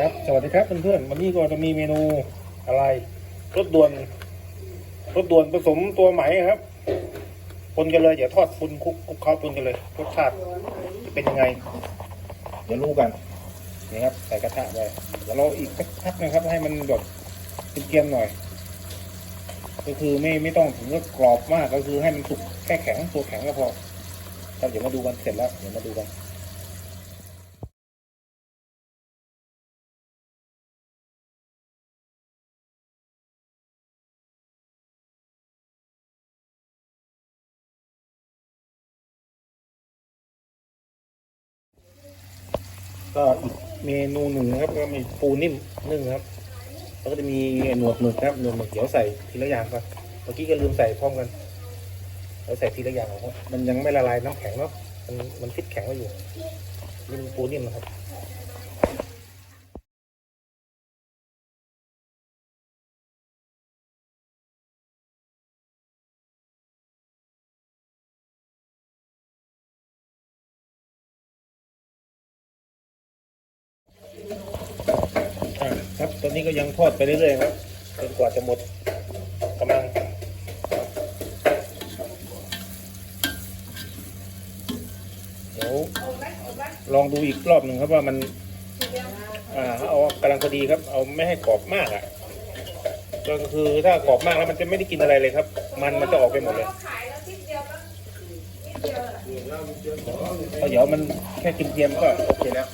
ครับ สวัสดีครับเพื่อนๆวันนี้ก็จะมีเมนูอะไรรสด่วนรสด่วนผสมตัวไหมครับปนกันเลยเดี๋ยวทอดปนคุกคุกเคล้าปนกันเลยรสชาติจะเป็นยังไง เดี๋ยวรู้กันนี่ครับ ใส่กระทะไปเดี๋ยวเราอีกสักพักนะครับ ให้มันแบบเกรียมหน่อย ก็คือไม่ไม่ต้องถึงกับกรอบมากก็คือให้มันสุกแค่แข็งตัวแข็งก็พอครับเดี๋ยวมาดูกันเสร็จแล้วเดี๋ยวมาดูกัน ก็เมนูหนึ่งนะครับก็มีปูนิ่มนึ่งครับ แล้วก็จะมีหนวดหมึกครับหนวดหมึกเดี๋ยวใส่ทีละอย่างครับเมื่อกี้ก็ลืมใส่พร้อมกันเราใส่ทีละอย่างเพราะมันยังไม่ละลายน้ำแข็งเนาะมันมันฟิตแข็งไว้อยู่นี่เป็นปูนิ่มนะครับ ครับ ตอนนี้ก็ยังทอดไปเรื่อยๆครับจนกว่าจะหมดกำลังเดี๋ยวลองดูอีกรอบหนึ่งครับว่ามัน อ่าเอากำลังพอดีครับ เอาไม่ให้กรอบมากอะก็คือถ้ากรอบมากแล้วมันจะไม่ได้กินอะไรเลยครับ มันมันจะออกไปหมดเลยเอาเดี๋ยวมันแค่กินเทียมก็โอเคแล้ว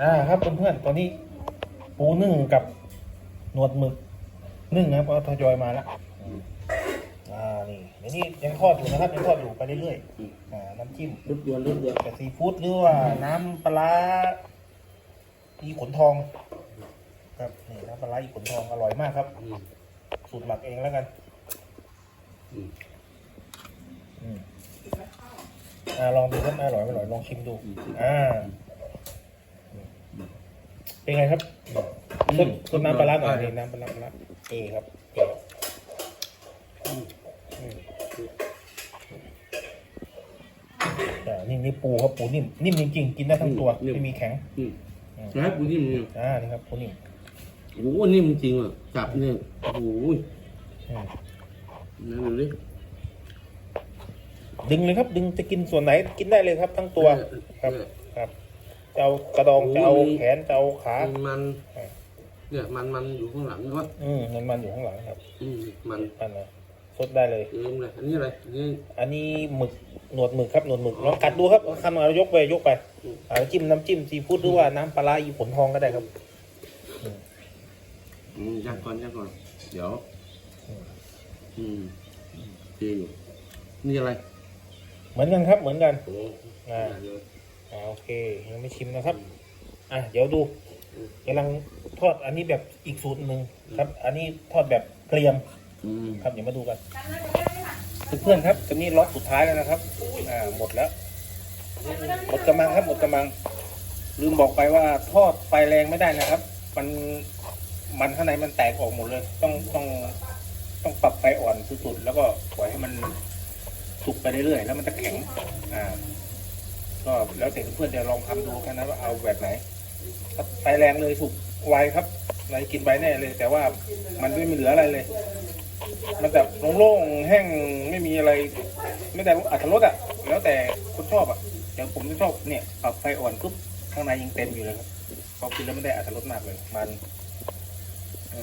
อ่าครับเพื่อนๆตอนนี้ปูนึ่งกับหนวดหมึกนึ่งนะครับก็ทยอยมาแล้วอ่านี่เดี๋ยวนี้ยังทอดอยู่นะครับยังทอดอยู่ไปเรื่อยๆอ่าน้ำจิ้มรถด่วนรถด่วนกับซีฟู้ดหรือว่าน้ำปลาร้าอีขนทอง ครับนี่น้ำปลาร้าอีขนทองอร่อยมากครับอืมสูตรหมักเองแล้วกันอืมอืมอ่าลองดูครับอร่อยไม่อร่อยลองชิมดูอ่า เป็นไงครับต้นต้นน้ำปลาร้าหน่อยนี่น้ำปลาร้าปลาร้าเอครับเออืมอ่านี่นี่ปูครับปูนิ่มนิ่มจริงๆกินได้ทั้งตัวไม่มีแข็งอืมนะปูนิ่มเนี่ยอ่านี่ครับปูนิ่มโอ้โหนิ่มจริงอะจับเนี่ยโอ้โหอืมนั่นดูดิดึงเลยครับ ดึงจะกินส่วนไหนกินได้เลยครับทั้งตัว ครับเนี่ยครับ จะเอากระดองจะเอาแขนจะเอาขามันมัน เนี่ยมันมันอยู่ข้างหลังวะอืมมันมันอยู่ข้างหลังครับ อืมมันมันนะสดได้เลยเองเลยอันนี้อะไรอันนี้อันนี้หมึกหนวดหมึกครับหนวดหมึกลองกัดดูครับคำเอายกไปยกไปอ่าจิ้มน้ำจิ้มซีฟู้ดหรือว่าน้ำปลาร้าอีผลทองก็ได้ครับอืมยักก่อนยักก่อนเดี๋ยว อืมดีอยู่นี่อะไร เหมือนกันครับเหมือนกันโอ้อ่า อ่าโอเคยังไม่ชิมนะครับ อะเดี๋ยวดูกำลังทอดอันนี้แบบอีกสูตรหนึ่งครับ อันนี้ทอดแบบเกรียมครับเดี๋ยวมาดูกันเพื่อนครับตอนนี้ล็อตสุดท้ายแล้วนะครับอ่าหมดแล้วหมดกำลังครับหมดกำลัง ลืมบอกไปว่าทอดไฟแรงไม่ได้นะครับ มันมันข้างในมันแตกออกหมดเลย ต้องต้องต้องปรับไฟอ่อนสุดๆแล้วก็ปล่อยให้มันสุกไปเรื่อยๆแล้วมันจะแข็ง อ่า ก็แล้วแต่เพื่อนจะลองทำดูกันนะว่าเอาแบบไหนถ้าไฟแรงเลยสุกไวครับไรกินไปแน่เลย แต่ว่ามันไม่มีเหลืออะไรเลย มันแบบโล่งๆแห้งไม่มีอะไร ไม่ได้อัตรสอะ แล้วแต่คนชอบอะอย่างผมจะชอบเนี่ยปรับไฟอ่อนปุ๊บข้างในยังเต็มอยู่เลยครับพอกินแล้วไม่ได้อัตรสมากเลย มันอ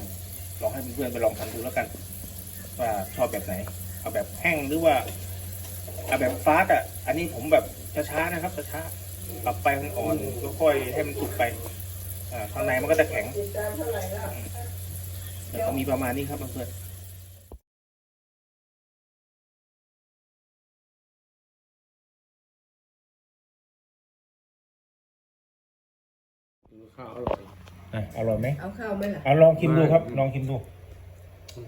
ลองให้เพื่อนๆไปลองทำดูแล้วกัน ว่าชอบแบบไหน เอาแบบแห้งหรือว่าเอาแบบฟาสต์อะ อันนี้ผมแบบ ช้าๆนะครับช้าๆปรับไฟมันอ่อนแล้วค่อยให้มันสุกไปอ่าข้างในมันก็จะแข็งอืมเดี๋ยวก็มีประมาณนี้ครับเพื่อนๆข้าวอร่อยอะอร่อยไหมเอาข้าวไหมล่ะอะลองชิมดูครับ ลองชิมดู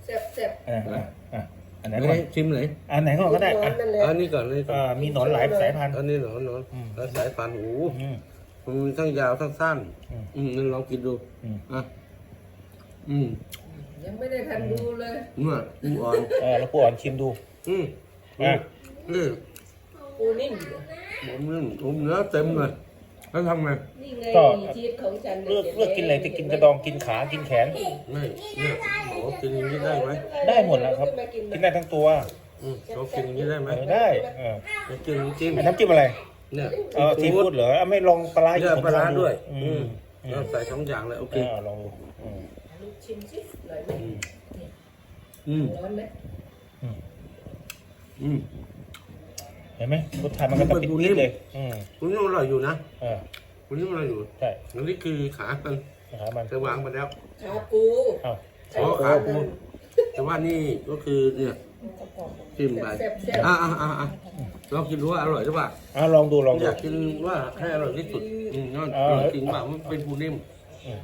เจ็บเจ็บอะอะ อะอันไหนอันก่อนนี้ชิมเลยอันไหนก่อนก็ได้อะนั่นแหละอันนี้ก่อนอันนี้ก่อนอ่ามีหนอนหลายสายพันธุ์อันนี้หนอนหนอนอืมแล้วสายพันธุ์โอ้โหอืมมันมีทั้งยาวทั้งสั้น อืมอืมนั่นลองกินดูอืม อะอืมยังไม่ได้ทันดูเลยเมื่ออูอ่อนเออแล้วปูอ่อนชิมดู อืมอะนี่ปูนิ่มอยู่ผมนี่ผมเนื้อเต็มเลยแล้วทำไงนี่ไงก็ ชีวิตของฉันเลือกเลือกกินอะไรจะกินกระดองกินขากินแขน ไม่เนี่ย หมอกินอย่างนี้ได้ไหมได้หมดแล้วครับ กินได้ทั้งตัวอืมเขากินอย่างนี้ได้ไหมเออได้เออเขากินน้ำจิ้มอันน้ำจิ้มอะไรเนี่ยเออซีฟู้ดเหรอเอาไม่ลองปลาร้าเนี่ยปลาร้าด้วย อือืมมอืแล้วมใส่สองอย่างเลยโอเคเออลองดูอืมลูกชิมสิหน่อยไหมอืมอืมร้อนไหมอืมเห็นไหมรสชาติมันก็จะปิดนิดเลยอืมคุณนี่อร่อยอยู่นะเออคุณนี่อร่อยอยู่ใช่อันนี้คือขามันนะครับมันจะวางไปแล้วขาปูเอ้า อ๋อขาปูแต่ว่านี่ก็คือเนี่ยจิ้มไปแซ่บแซ่บอะอะอะอะลองกินดูว่าอร่อยหรือเปล่าเอาลองดูลองอดูยากกินว่าให้อร่อยที่สุดอืมนั่นเอออร่อยจริงเปล่ามันเป็นปูนิ่มอืม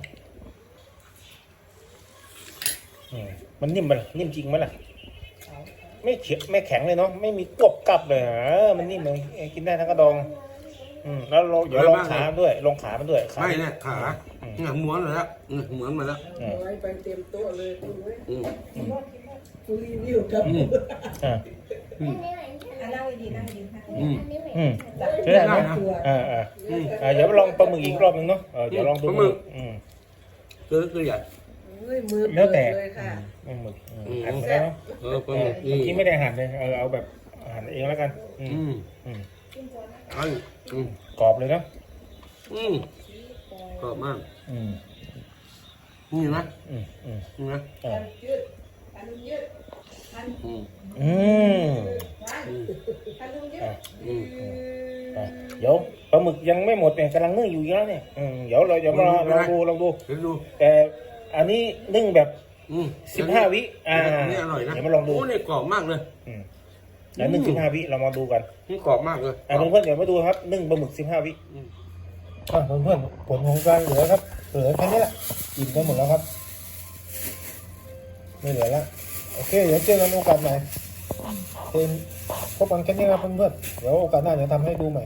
อืมมันนิ่มไหมล่ะนิ่มจริงไหมล่ะ ไม่เขียไม่แข็งเลยเนาะไม่มีกรบกลับเลยเออมันนิ่มเลยเอ้ยกินได้ทั้งกระดอง อืมแล้วลองเดี๋ยวลองขาด้วยลองขามันด้วยขาไม่เนี่ยขา เนี่ยม้วนมาแล้วเนี่ยม้วนมาแล้วน้อยไปเต็มโต๊ะเลยคุณเว้ยอืมคุณรีวิวครับอืมอ่าอืมนั่งดีนั่งดีค่ะอืม อืม ใช่ได้ไหมได้นะอ่าอ่าอ่าเดี๋ยวลองปลาหมึกอีกรอบนึงเนาะเออเดี๋ยวลองดูปลาหมึก อืมตัวเล็กตัวใหญ่ เฮ้ยมือแล้วแต่เปิดเลยค่ะปลาหมึกอืมอืม หั่นแล้วเนาะเออปลาหเอมึอกเมื่นี่อกี้ไม่ได้หั่นเลยเออเอาแบบหั่นเองแล้วกัน อืมอืมอืมไอ้อืมกรอบเลยเนาะอืม กรอบมาก อืมนี่นะอืมอืมนี่นะอ่ายืดอันนี้ยืดอืมอืมอืมอันนี้ยือ่าดอืมอ่าเดี๋ยวปลาหมึกยังไม่หมดเนี่ยกำลังนึ่งอยู่อีกแล้วเนี่ยอืมเดี๋ยวเราเดี๋ยวเราลองดูลองดู เดี๋ยวดู แต่อันนี้นึ่งแบบอืมสิบห้าวิ อ่าอันนี่อร่อยนะเดี๋ยวมาลองดูโอ้นี่กรอบมากเลย อืมแล้วนึ่งสิบห้าวิเรามาดูกันนี่กรอบมากเลย อ่าเพื่อนๆเดี๋ยวมาดูครับนึ่งปลาหมึกสิบห้าวิ อืม อ่าเพื่อนๆผลของการเหลือครับ เหลือแค่นี้แหละอิ่มกันหมดแล้วครับ ไม่เหลือแล้วโอเค เดี๋ยวเจอกันโอกาสใหม่เป็นพบกันแค่นี้ครับเพื่อนๆเดี๋ยวโอกาสหน้าเดี๋ยวทำให้ดูใหม่